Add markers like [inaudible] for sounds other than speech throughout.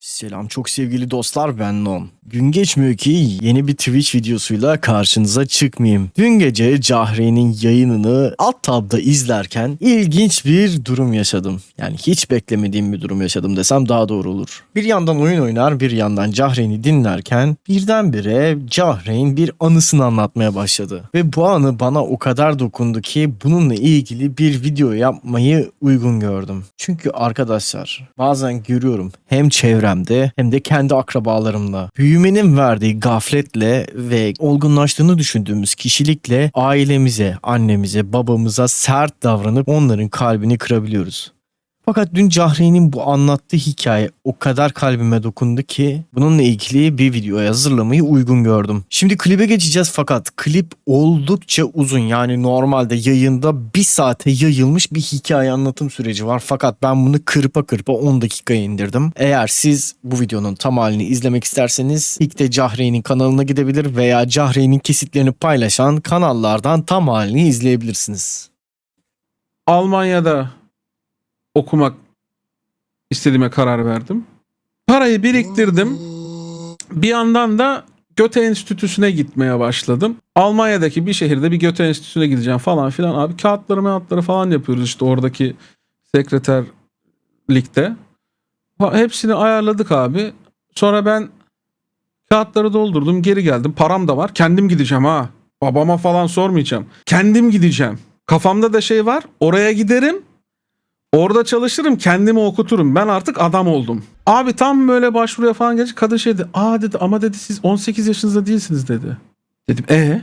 Selam çok sevgili dostlar ben Non. Gün geçmiyor ki yeni bir Twitch videosuyla karşınıza çıkmayayım. Dün gece Cahre'nin yayınını alt tabda izlerken ilginç bir durum yaşadım. Yani hiç beklemediğim bir durum yaşadım desem daha doğru olur. Bir yandan oyun oynar bir yandan Cahre'ni dinlerken birdenbire Cahre'nin bir anısını anlatmaya başladı. Ve bu anı bana o kadar dokundu ki bununla ilgili bir video yapmayı uygun gördüm. Çünkü arkadaşlar bazen görüyorum hem çevremde hem de kendi akrabalarımla büyümenin verdiği gafletle ve olgunlaştığını düşündüğümüz kişilikle ailemize, annemize, babamıza sert davranıp onların kalbini kırabiliyoruz. Fakat dün Cahre'nin bu anlattığı hikaye o kadar kalbime dokundu ki bununla ilgili bir video hazırlamayı uygun gördüm. Şimdi klibe geçeceğiz fakat klip oldukça uzun yani normalde yayında bir saate yayılmış bir hikaye anlatım süreci var. Fakat ben bunu kırpa kırpa 10 dakikaya indirdim. Eğer siz bu videonun tam halini izlemek isterseniz ilk de Cahre'nin kanalına gidebilir veya Cahre'nin kesitlerini paylaşan kanallardan tam halini izleyebilirsiniz. Almanya'da okumak istediğime karar verdim. Parayı biriktirdim. Bir yandan da Göte Enstitüsü'ne gitmeye başladım. Almanya'daki bir şehirde bir Göte Enstitüsü'ne gideceğim falan filan. Abi kağıtları mağıtları falan yapıyoruz işte oradaki sekreterlikte. Hepsini ayarladık abi. Sonra ben kağıtları doldurdum geri geldim. Param da var. Kendim gideceğim ha. Babama falan sormayacağım. Kendim gideceğim. Kafamda da şey var. Oraya giderim. Orada çalışırım kendimi okuturum. Ben artık adam oldum. Abi tam böyle başvuruya falan gelince kadın şey dedi. Aa dedi ama dedi siz 18 yaşınızda değilsiniz dedi. Dedim e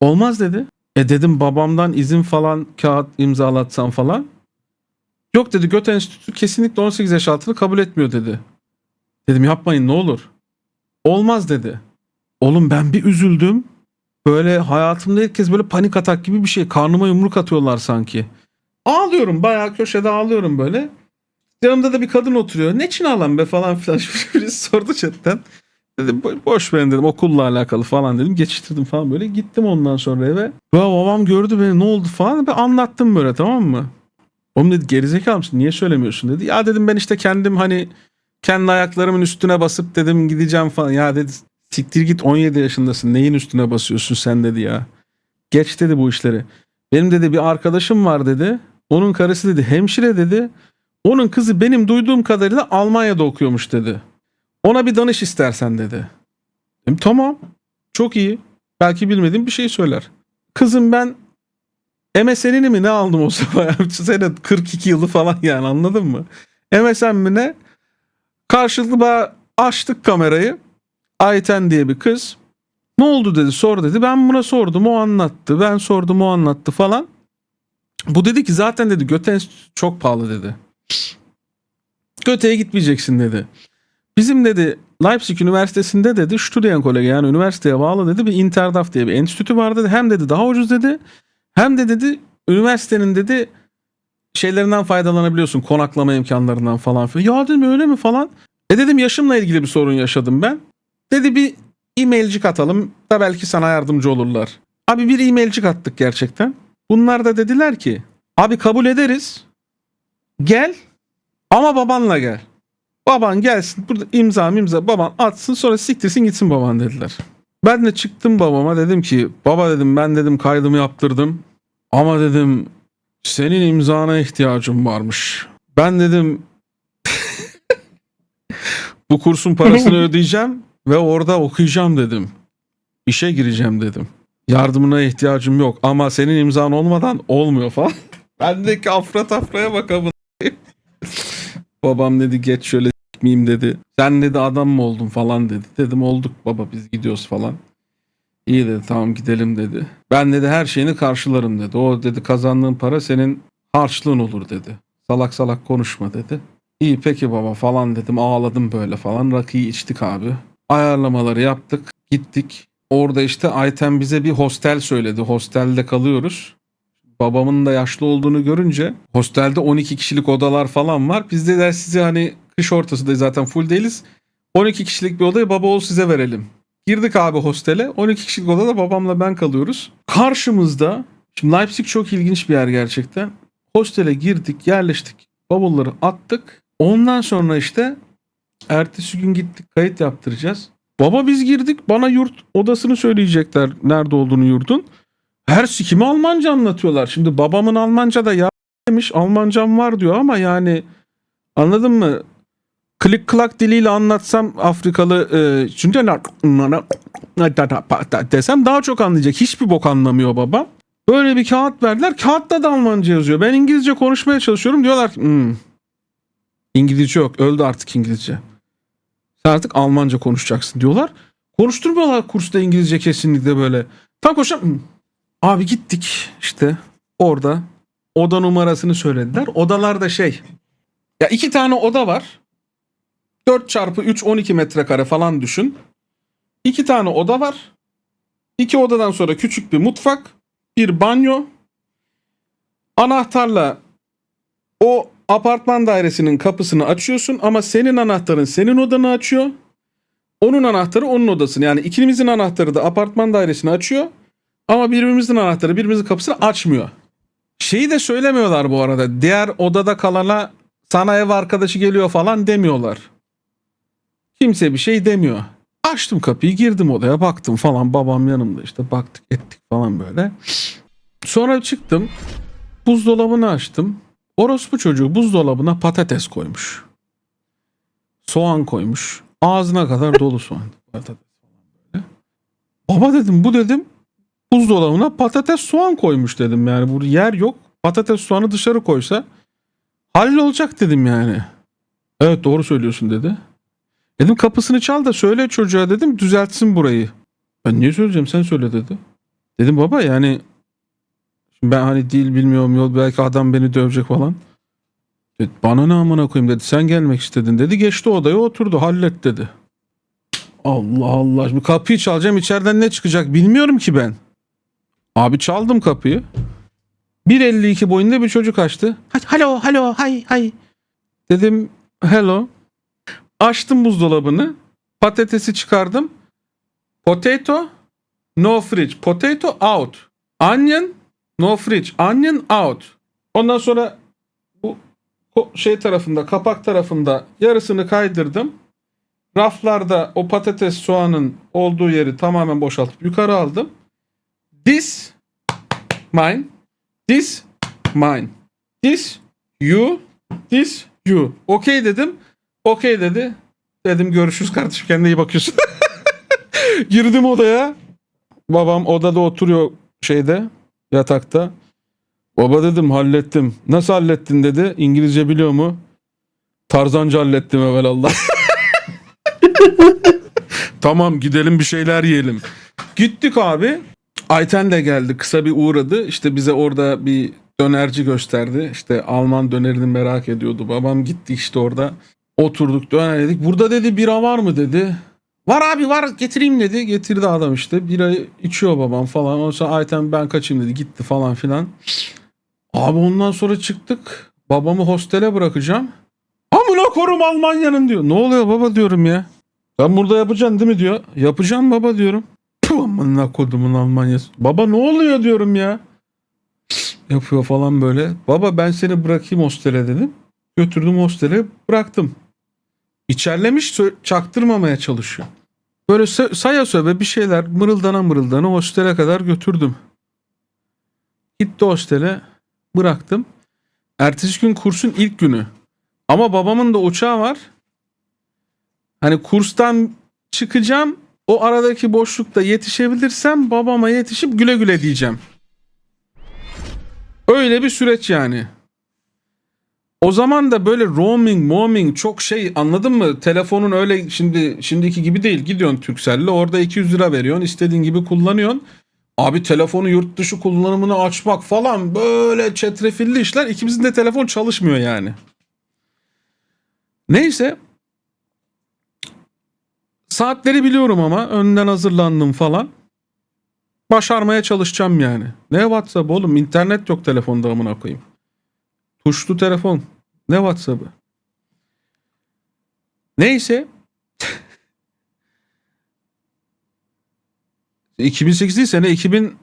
olmaz dedi. E dedim babamdan izin falan kağıt imzalatsam falan. Yok dedi Göte Enstitüsü kesinlikle 18 yaş altını kabul etmiyor dedi. Dedim yapmayın ne olur. Olmaz dedi. Oğlum ben bir üzüldüm. Böyle hayatımda ilk kez böyle panik atak gibi bir şey. Karnıma yumruk atıyorlar sanki. Ağlıyorum bayağı köşede ağlıyorum böyle. Yanımda da bir kadın oturuyor. Ne için ağlan be falan filan. [laughs] Birisi sordu chatten. Dedim "Bo- boş verin dedim okulla alakalı falan dedim. Geçiştirdim falan böyle. Gittim ondan sonra eve. Ya babam gördü beni ne oldu falan. Ben anlattım böyle tamam mı? Oğlum dedi gerizekalı mısın? Niye söylemiyorsun dedi. Ya dedim ben işte kendim hani kendi ayaklarımın üstüne basıp dedim gideceğim falan. Ya dedi siktir git 17 yaşındasın. Neyin üstüne basıyorsun sen dedi ya. Geç dedi bu işleri. Benim dedi bir arkadaşım var dedi. Onun karısı dedi hemşire dedi. Onun kızı benim duyduğum kadarıyla Almanya'da okuyormuş dedi. Ona bir danış istersen dedi. Dedim, tamam. Çok iyi. Belki bilmediğim bir şey söyler. Kızım ben MSN'ini mi ne aldım o [laughs] zaman? Sene 42 yılı falan yani anladın mı? MSN mi ne? Karşılıklı bana açtık kamerayı. Ayten diye bir kız. Ne oldu dedi sor dedi. Ben buna sordum o anlattı. Ben sordum o anlattı falan. Bu dedi ki zaten dedi Göte çok pahalı dedi. Göte'ye gitmeyeceksin dedi. Bizim dedi Leipzig Üniversitesi'nde dedi Studienkolleg yani üniversiteye bağlı dedi bir Interdaf diye bir enstitü var dedi. Hem dedi daha ucuz dedi. Hem de dedi üniversitenin dedi şeylerinden faydalanabiliyorsun konaklama imkanlarından falan filan. Ya dedim öyle mi falan. E dedim yaşımla ilgili bir sorun yaşadım ben. Dedi bir e-mailcik atalım da belki sana yardımcı olurlar. Abi bir e-mailcik attık gerçekten. Bunlar da dediler ki abi kabul ederiz. Gel ama babanla gel. Baban gelsin burada imza imza baban atsın sonra siktirsin gitsin baban dediler. Ben de çıktım babama dedim ki baba dedim ben dedim kaydımı yaptırdım. Ama dedim senin imzana ihtiyacım varmış. Ben dedim bu kursun parasını [laughs] ödeyeceğim ve orada okuyacağım dedim. İşe gireceğim dedim. Yardımına ihtiyacım yok ama senin imzan olmadan olmuyor falan. [laughs] Bendeki afra tafraya bak amına koyayım. Babam dedi geç şöyle miyim dedi. Sen dedi adam mı oldun falan dedi. Dedim olduk baba biz gidiyoruz falan. İyi dedi tamam gidelim dedi. Ben dedi her şeyini karşılarım dedi. O dedi kazandığın para senin harçlığın olur dedi. Salak salak konuşma dedi. İyi peki baba falan dedim ağladım böyle falan. Rakıyı içtik abi. Ayarlamaları yaptık gittik. Orada işte Ayten bize bir hostel söyledi. Hostelde kalıyoruz. Babamın da yaşlı olduğunu görünce hostelde 12 kişilik odalar falan var. Biz de der size hani kış ortasındayız zaten full değiliz. 12 kişilik bir odayı baba ol size verelim. Girdik abi hostele. 12 kişilik odada babamla ben kalıyoruz. Karşımızda şimdi Leipzig çok ilginç bir yer gerçekten. Hostele girdik, yerleştik. Bavulları attık. Ondan sonra işte Ertesi gün gittik kayıt yaptıracağız. Baba biz girdik bana yurt odasını söyleyecekler nerede olduğunu yurdun. Her sikimi Almanca anlatıyorlar. Şimdi babamın Almanca da ya demiş Almancam var diyor ama yani anladın mı? Klik klak diliyle anlatsam Afrikalı e, çünkü desem daha çok anlayacak. Hiçbir bok anlamıyor baba. Böyle bir kağıt verdiler. Kağıtta da Almanca yazıyor. Ben İngilizce konuşmaya çalışıyorum. Diyorlar ki "Hmm, İngilizce yok. Öldü artık İngilizce. Sen artık Almanca konuşacaksın diyorlar. Konuşturmuyorlar kursta İngilizce kesinlikle böyle. Tam. "Hmm." Abi gittik işte orada oda numarasını söylediler. Odalarda şey ya iki tane oda var. 4 çarpı 3 12 metrekare falan düşün. İki tane oda var. İki odadan sonra küçük bir mutfak, bir banyo. Anahtarla o apartman dairesinin kapısını açıyorsun ama senin anahtarın senin odanı açıyor. Onun anahtarı onun odasını. Yani ikimizin anahtarı da apartman dairesini açıyor. Ama birbirimizin anahtarı birbirimizin kapısını açmıyor. Şeyi de söylemiyorlar bu arada. Diğer odada kalana sana ev arkadaşı geliyor falan demiyorlar. Kimse bir şey demiyor. Açtım kapıyı girdim odaya baktım falan babam yanımda işte baktık ettik falan böyle. Sonra çıktım buzdolabını açtım. Orospu çocuğu buzdolabına patates koymuş. Soğan koymuş. Ağzına kadar dolu soğan. [laughs] Patates falan böyle. Baba dedim bu dedim buzdolabına patates soğan koymuş dedim yani. Bu yer yok. Patates soğanı dışarı koysa hallolacak dedim yani. Evet doğru söylüyorsun dedi. Dedim kapısını çal da söyle çocuğa dedim düzeltsin burayı. Ben niye söyleyeceğim sen söyle dedi. Dedim baba yani şimdi ben hani dil bilmiyorum yol belki adam beni dövecek falan. Dedi, bana ne amına koyayım dedi sen gelmek istedin dedi geçti odaya oturdu hallet dedi. Allah Allah şimdi kapıyı çalacağım içeriden ne çıkacak bilmiyorum ki ben. Abi çaldım kapıyı. 1.52 boyunda bir çocuk açtı. Halo halo hay hay. Dedim hello. Açtım buzdolabını. Patatesi çıkardım. Potato no fridge. Potato out. Onion no fridge. Onion out. Ondan sonra bu şey tarafında kapak tarafında yarısını kaydırdım. Raflarda o patates soğanın olduğu yeri tamamen boşaltıp yukarı aldım. This mine. This mine. This you. This you. Okey dedim. Okey dedi. Dedim görüşürüz kardeşim kendine iyi bakıyorsun. [laughs] Girdim odaya. Babam odada oturuyor şeyde yatakta. Baba dedim hallettim. Nasıl hallettin dedi. İngilizce biliyor mu? Tarzanca hallettim evvelallah. [laughs] tamam gidelim bir şeyler yiyelim. Gittik abi. Ayten de geldi kısa bir uğradı. İşte bize orada bir dönerci gösterdi. İşte Alman dönerini merak ediyordu. Babam gitti işte orada. Oturduk döner yedik. Burada dedi bira var mı dedi. Var abi var getireyim dedi. Getirdi adam işte. Bira içiyor babam falan. Ondan sonra Ayten ben kaçayım dedi. Gitti falan filan. Abi ondan sonra çıktık. Babamı hostele bırakacağım. Amına korum Almanya'nın diyor. Ne oluyor baba diyorum ya. Sen burada yapacaksın değil mi diyor. Yapacağım baba diyorum. Puh amına kodumun Almanya'sı. Baba ne oluyor diyorum ya. Yapıyor falan böyle. Baba ben seni bırakayım hostele dedim. Götürdüm hostele bıraktım. İçerlemiş çaktırmamaya çalışıyor. Böyle saya söve bir şeyler mırıldana mırıldana hostele kadar götürdüm. Gitti hostele bıraktım. Ertesi gün kursun ilk günü. Ama babamın da uçağı var. Hani kurstan çıkacağım. O aradaki boşlukta yetişebilirsem babama yetişip güle güle diyeceğim. Öyle bir süreç yani. O zaman da böyle roaming, roaming çok şey anladın mı? Telefonun öyle şimdi şimdiki gibi değil. Gidiyorsun Turkcell'le orada 200 lira veriyorsun. istediğin gibi kullanıyorsun. Abi telefonu yurt dışı kullanımını açmak falan böyle çetrefilli işler. İkimizin de telefon çalışmıyor yani. Neyse. Saatleri biliyorum ama önden hazırlandım falan. Başarmaya çalışacağım yani. Ne WhatsApp oğlum? İnternet yok telefonda amına koyayım. Tuşlu telefon. Ne WhatsApp'ı? Neyse. [laughs] 2008 değil sene 2000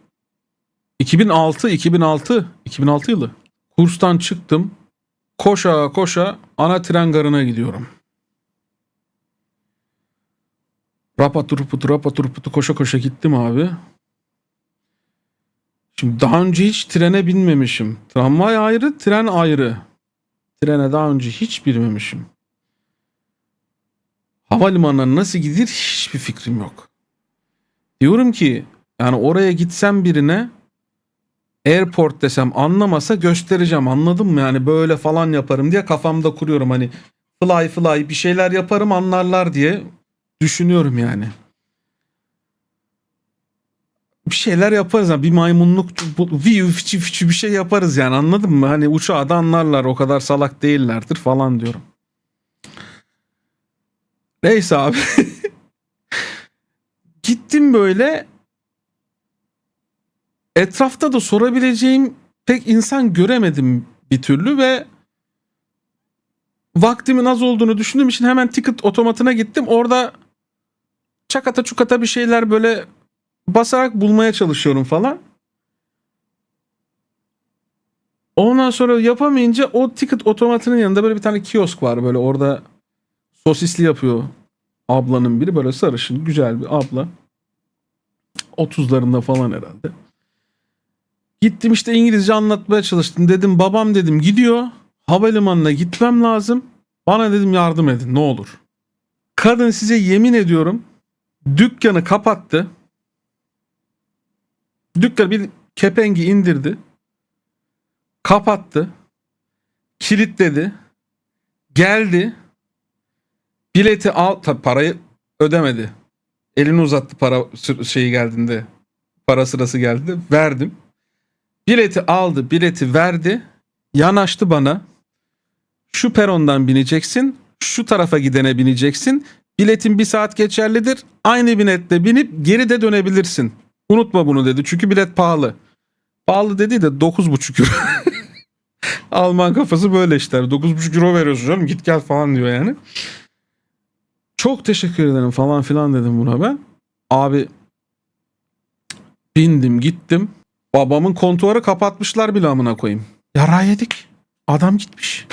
2006 2006 2006 yılı. Kurstan çıktım. Koşa koşa ana tren garına gidiyorum. Rapatı ruputu rapatı ruputu koşa koşa gittim abi. Şimdi daha önce hiç trene binmemişim. Tramvay ayrı, tren ayrı. Trene daha önce hiç binmemişim. Havalimanına nasıl gidilir hiçbir fikrim yok. Diyorum ki yani oraya gitsem birine airport desem anlamasa göstereceğim anladın mı? Yani böyle falan yaparım diye kafamda kuruyorum hani fly fly bir şeyler yaparım anlarlar diye düşünüyorum yani. Bir şeyler yaparız yani bir maymunluk viyu fıçı fıçı bir şey yaparız yani anladın mı? Hani uçağı da anlarlar o kadar salak değillerdir falan diyorum. Neyse abi. [laughs] Gittim böyle etrafta da sorabileceğim pek insan göremedim bir türlü ve vaktimin az olduğunu düşündüğüm için hemen ticket otomatına gittim. Orada çakata çukata bir şeyler böyle basarak bulmaya çalışıyorum falan. Ondan sonra yapamayınca o ticket otomatının yanında böyle bir tane kiosk var böyle orada sosisli yapıyor ablanın biri böyle sarışın güzel bir abla. 30'larında falan herhalde. Gittim işte İngilizce anlatmaya çalıştım. Dedim babam dedim gidiyor. Havalimanına gitmem lazım. Bana dedim yardım edin ne olur. Kadın size yemin ediyorum dükkanı kapattı. Dükkanı bir kepengi indirdi. Kapattı. Kilitledi. Geldi. Bileti al tabi parayı ödemedi. Elini uzattı para şeyi geldiğinde. Para sırası geldi. Verdim. Bileti aldı, bileti verdi. Yanaştı bana. Şu perondan bineceksin. Şu tarafa gidene bineceksin. Biletin bir saat geçerlidir. Aynı biletle binip geri de dönebilirsin. Unutma bunu dedi. Çünkü bilet pahalı. Pahalı dediği de 9,5 euro. [laughs] Alman kafası böyle işler. 9,5 euro veriyorsun canım git gel falan diyor yani. Çok teşekkür ederim falan filan dedim buna ben. Abi bindim gittim. Babamın kontuarı kapatmışlar bile amına koyayım. Yara yedik. Adam gitmiş.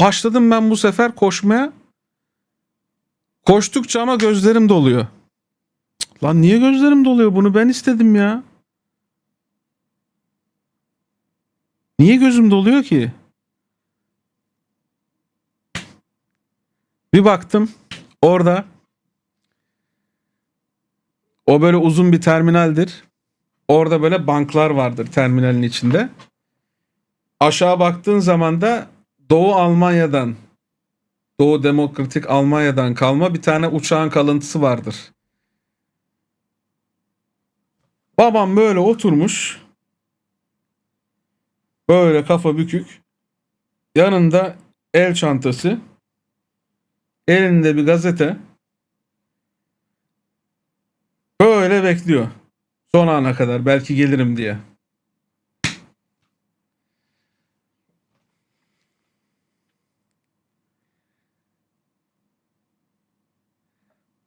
Başladım ben bu sefer koşmaya. Koştukça ama gözlerim doluyor. Lan niye gözlerim doluyor? Bunu ben istedim ya. Niye gözüm doluyor ki? Bir baktım orada o böyle uzun bir terminaldir. Orada böyle banklar vardır terminalin içinde. Aşağı baktığın zaman da Doğu Almanya'dan Doğu Demokratik Almanya'dan kalma bir tane uçağın kalıntısı vardır. Babam böyle oturmuş. Böyle kafa bükük. Yanında el çantası. Elinde bir gazete. Böyle bekliyor. Son ana kadar belki gelirim diye.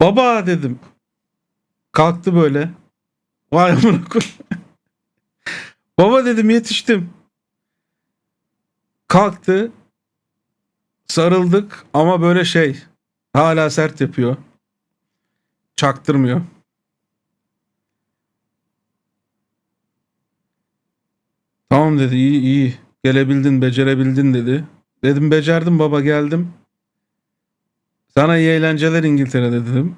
Baba dedim. Kalktı böyle. Vay amına. Baba dedim yetiştim. Kalktı. Sarıldık ama böyle şey. Hala sert yapıyor. Çaktırmıyor. Tamam dedi iyi iyi. Gelebildin becerebildin dedi. Dedim becerdim baba geldim. Sana iyi eğlenceler İngiltere'de dedim.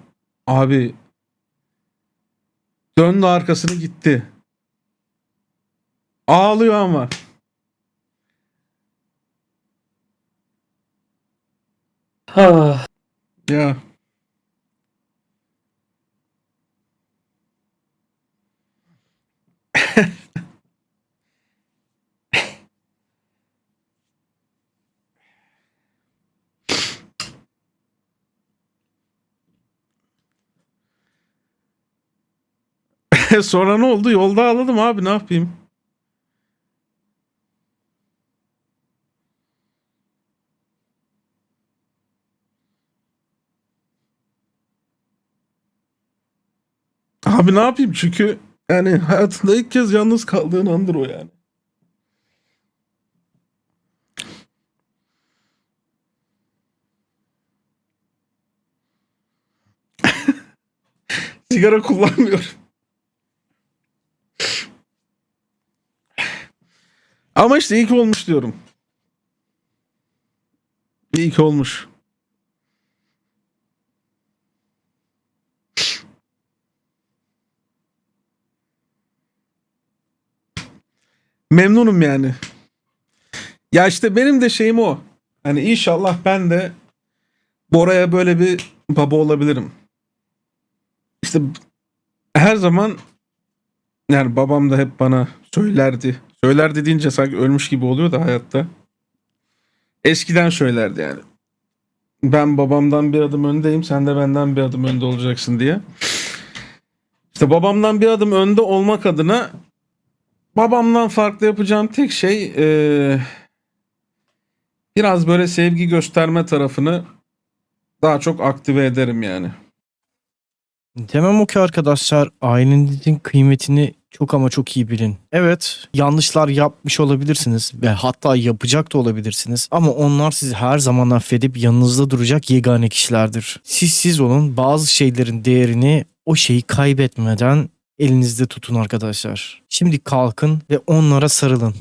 Abi döndü arkasını gitti. Ağlıyor ama. Ah. Ya. [laughs] Sonra ne oldu? Yolda ağladım abi ne yapayım? Abi ne yapayım? Çünkü yani hayatında ilk kez yalnız kaldığın andır o yani. [laughs] Sigara kullanmıyorum. Ama işte ki olmuş diyorum. Ki olmuş. Memnunum yani. Ya işte benim de şeyim o. Hani inşallah ben de Bora'ya böyle bir baba olabilirim. İşte her zaman yani babam da hep bana söylerdi. Söylerdi deyince sanki ölmüş gibi oluyor da hayatta. Eskiden söylerdi yani. Ben babamdan bir adım öndeyim, sen de benden bir adım önde olacaksın diye. İşte babamdan bir adım önde olmak adına babamdan farklı yapacağım tek şey eee, biraz böyle sevgi gösterme tarafını daha çok aktive ederim yani. Demem o ki arkadaşlar ailenizin kıymetini çok ama çok iyi bilin. Evet yanlışlar yapmış olabilirsiniz ve hatta yapacak da olabilirsiniz ama onlar sizi her zaman affedip yanınızda duracak yegane kişilerdir. Siz siz olun bazı şeylerin değerini o şeyi kaybetmeden elinizde tutun arkadaşlar. Şimdi kalkın ve onlara sarılın.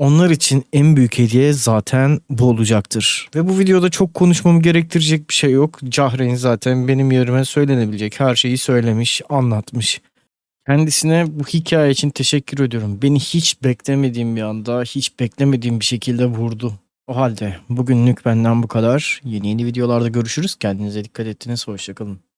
Onlar için en büyük hediye zaten bu olacaktır. Ve bu videoda çok konuşmamı gerektirecek bir şey yok. Cahreyn zaten benim yerime söylenebilecek her şeyi söylemiş, anlatmış. Kendisine bu hikaye için teşekkür ediyorum. Beni hiç beklemediğim bir anda, hiç beklemediğim bir şekilde vurdu. O halde bugünlük benden bu kadar. Yeni yeni videolarda görüşürüz. Kendinize dikkat ettiniz. Hoşçakalın.